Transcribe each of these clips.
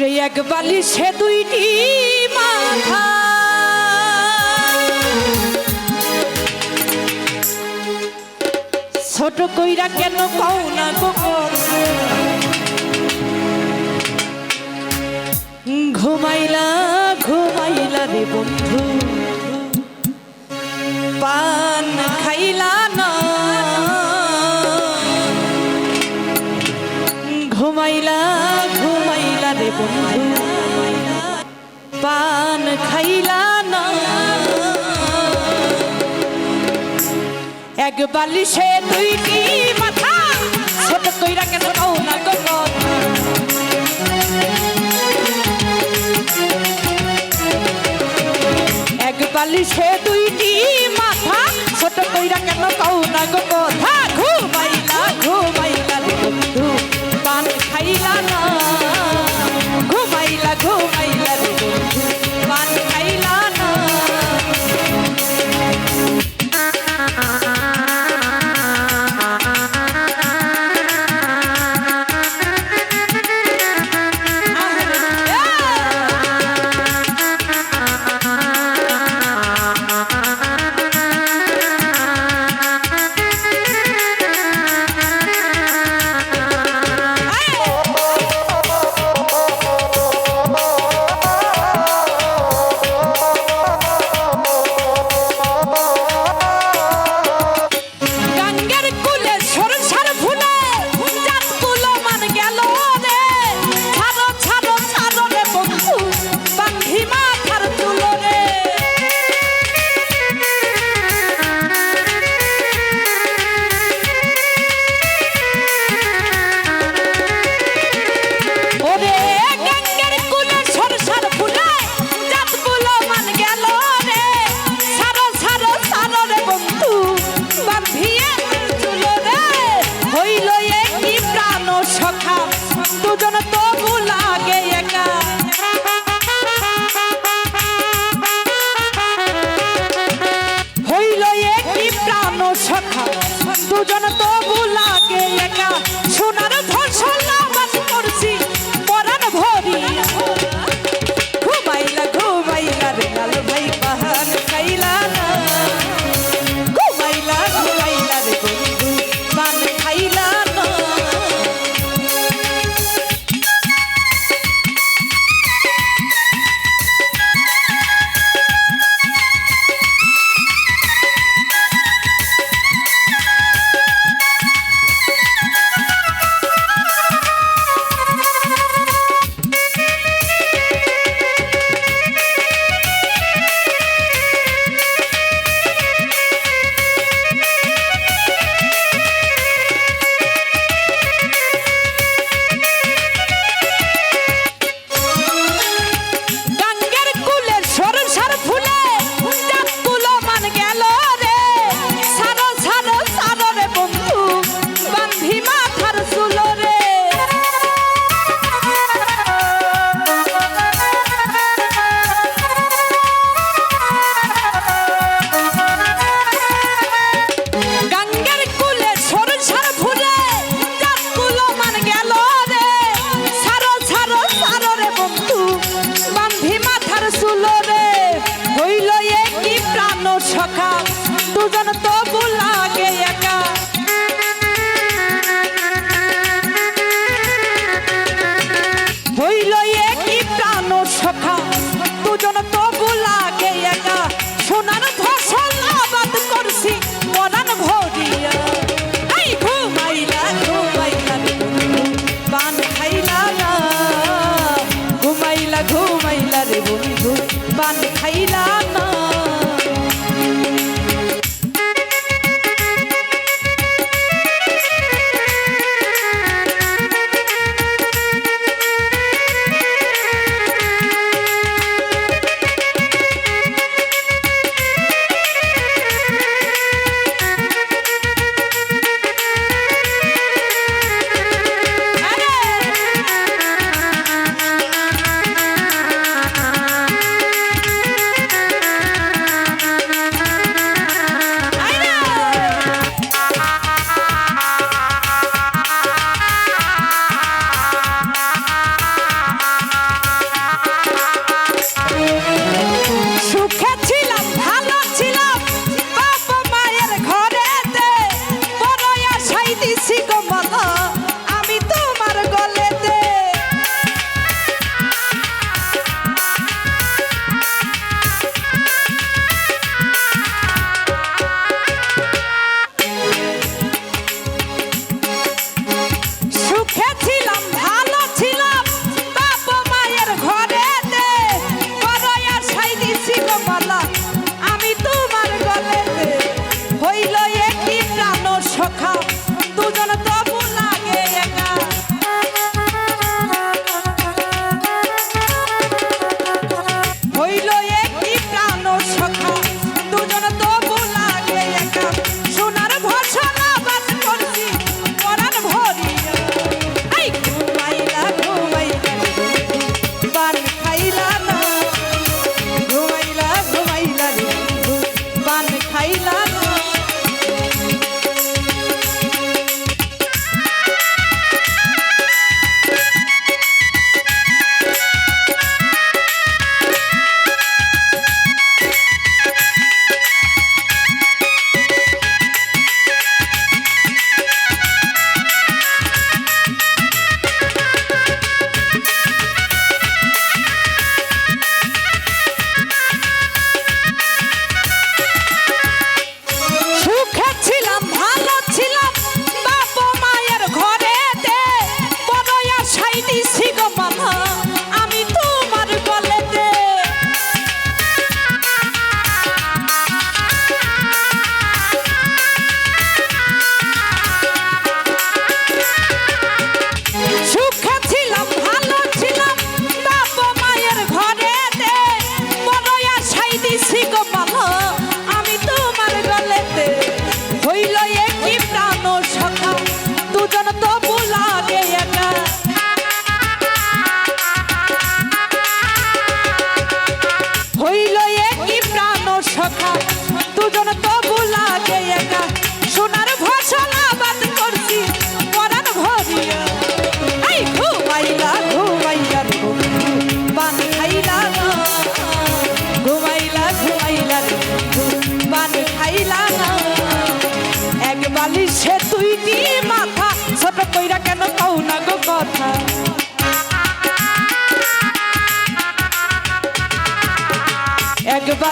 তোর এক বালিশে দুইটি ছোট কইরা কেন পাও না ঘুমাইলা ঘুমাইলা রে বন্ধু। পান খাইলা না। ঘুমাইলা বন্ধু পান খাইলা না। এক বালিশে দুইটি মাথা, ছোট কইরা কেন কও না গো এক বালিশে দুজন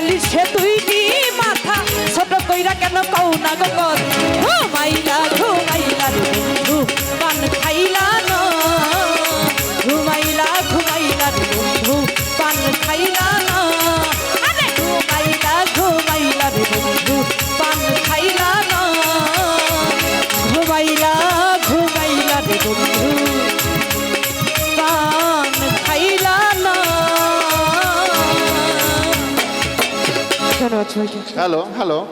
বালিশে তুই দি মাথা। ছোট কইরা কেন কৌ না গো Hello, hello.